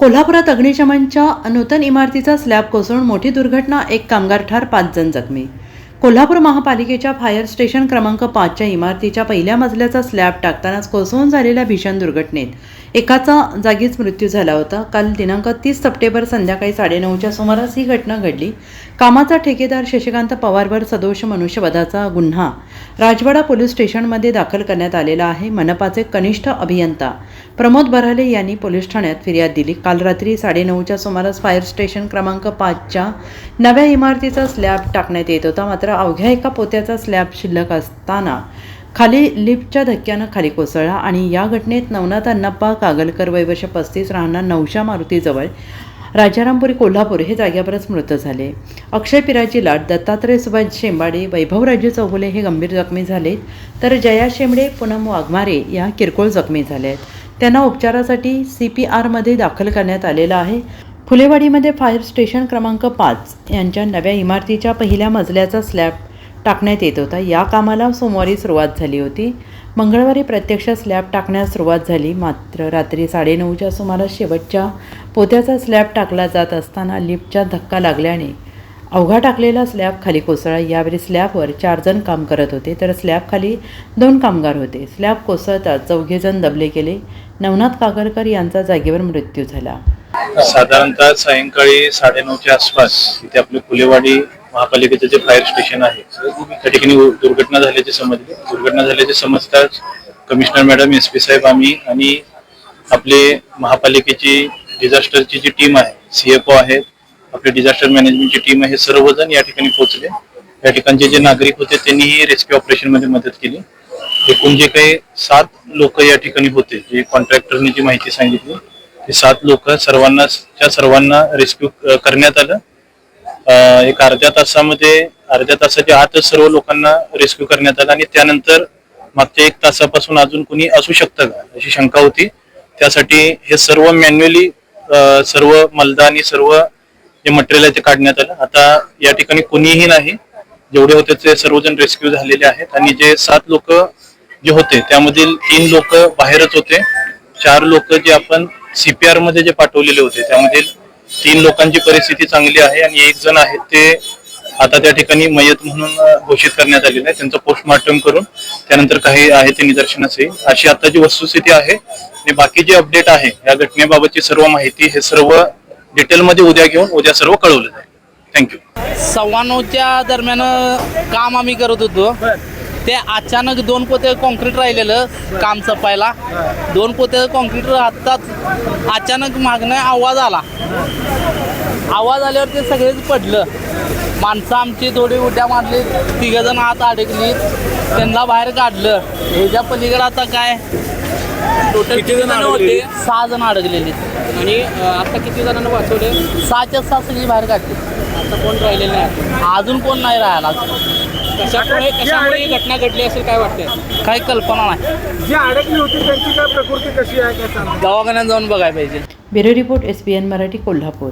कोल्हापुरात अग्निशमनच्या नूतन इमारतीचा स्लॅब कोसळून मोठी दुर्घटना एक कामगार ठार पाच जण जखमी. कोल्हापूर महापालिकेच्या फायर स्टेशन क्रमांक पाचच्या इमारतीच्या पहिल्या मजल्याचा स्लॅब टाकतानाच कोसळून झालेल्या भीषण दुर्घटनेत एकाचा जागीच मृत्यू झाला होता. काल दिनांक तीस सप्टेंबर संध्याकाळी साडेनऊच्या सुमारास ही घटना घडली. कामाचा ठेकेदार शशिकांत पवारवर सदोष मनुष्यवधाचा गुन्हा राजवाडा पोलीस स्टेशनमध्ये दाखल करण्यात आलेला आहे मनपाचे कनिष्ठ अभियंता. प्रमोद बराले यांनी पोलीस ठाण्यात फिर्याद दिली. काल रात्री साडेनऊच्या सुमारास फायर स्टेशन क्रमांक पाचच्या नव्या इमारतीचा स्लॅब टाकण्यात येत होता. मात्र अवघ्या एका पोत्याचा स्लॅब शिल्लक असताना खाली लिफ्टच्या धक्क्यानं खाली कोसळला आणि या घटनेत नवनाथ अन्नप्पा कागलकर वय वर्ष पस्तीस राहणार नवशा मारुतीजवळ राजारामपुरी कोल्हापूर हे जाग्यावरच मृत झाले. अक्षय पिराची लाट दत्तात्रय सुभाष शेंबाडे वैभवराजे चौगुले हे गंभीर जखमी झाले तर जया शेंबडे पूनम वाघमारे या किरकोळ जखमी झाल्या आहेत त्यांना उपचारासाठी सी पी आरमध्ये दाखल करण्यात आलेलं आहे. फुलेवाडीमध्ये फायर स्टेशन क्रमांक पाच यांच्या नव्या इमारतीच्या पहिल्या मजल्याचा स्लॅब टाकण्यात येत होता. या कामाला सोमवारी सुरुवात झाली होती. मंगळवारी प्रत्यक्ष स्लॅब टाकण्यास सुरुवात झाली. मात्र रात्री साडेनऊच्या सुमारास शेवटच्या पोत्याचा स्लॅब टाकला जात असताना लिफ्टचा धक्का लागल्याने अवघा टाकलेला स्लॅब खाली कोसळला. यावेळी स्लॅबवर चार जण काम करत होते तर स्लॅब खाली दोन कामगार होते. स्लॅब कोसळताच चौघेजण दबले गेले. नवनाथ कागरकर यांचा जागेवर मृत्यू झाला. साधारणतः सायंकाळी साडेनऊच्या आसपास इथे आपली फुलेवाडी महापालिकेचं जे फायर स्टेशन आहे त्या ठिकाणी दुर्घटना झाल्याचे समजले. दुर्घटना झाल्याचे समजताच कमिशनर मॅडम एस पी साहेब आम्ही आणि आपले महापालिकेची डिझास्टरची जी टीम आहे सीएफओ आहेत आपले डिझास्टर मॅनेजमेंटची टीम आहे हे सर्वजण या ठिकाणी पोहोचले. या ठिकाणचे जे नागरिक होते त्यांनीही रेस्क्यू ऑपरेशनमध्ये मदत केली. एकूण जे काही सात लोक या ठिकाणी होते जे कॉन्ट्रॅक्टरने जी माहिती सांगितली ते सात लोक सर्वांना त्या सर्वांना रेस्क्यू करण्यात आलं. एक अर्ध्या तासामध्ये अर्ध्या तासाच्या आतच सर्व लोकांना रेस्क्यू करण्यात आला आणि त्यानंतर मागच्या एक तासापासून अजून कुणी असू शकतं का? अशी शंका होती. त्यासाठी हे सर्व मॅन्युअली सर्व मलदा आणि सर्व जे मटेरियल आहे ते काढण्यात आलं. आता या ठिकाणी कुणीही नाही. जेवढे होते ते सर्वजण रेस्क्यू झालेले आहेत आणि जे सात लोक जे होते त्यामधील तीन लोक बाहेरच होते. चार लोक जे आपण सीपीआरमध्ये जे पाठवलेले होते त्यामधील तीन लोकांची परिस्थिती चांगली आहे आणि एक जण आहे ते आता त्या ठिकाणी मयत म्हणून घोषित करण्यात आलेलं आहे. त्यांचं पोस्टमॉर्टम करून त्यानंतर काही आहे ते निदर्शनास येईल अशी आता जी वस्तुस्थिती आहे. आणि बाकी जे अपडेट आहे या घटनेबाबतची सर्व माहिती हे सर्व डिटेलमध्ये उद्या घेऊन उद्या सर्व कळवलं जाईल. थँक्यू सव्वा नऊच्या दरम्यान काम आम्ही करत होतो. ते अचानक दोन पोते कॉन्क्रीट राहिलेलं काम सपायला. दोन पोते कॉन्क्रीट राहताच अचानक मागणं आवाज आला. आवाज आल्यावर ते सगळेच पडलं. माणसं आमची थोडी उड्या मारली तिघजण आत अडकली. त्यांना बाहेर काढलं. ह्याच्या पलीकडे आता काय? टोटल किती जण होते? सहा जण अडकलेली. आणि आता किती जणांना वाचवले? सहाच्या सहा सगळी बाहेर काढली. आता कोण राहिलेलं नाही? अजून कोण नाही राहायला कशामुळे कशामुळे ही घटना घडली असेल काय वाटतंय? काही कल्पना नाही. जी अडकली होती त्यांची काय प्रकृती कशी आहे काय सांगा? दवाखान्यात जाऊन बघायला पाहिजे. Bureau report S P N Marathi Kolhapur.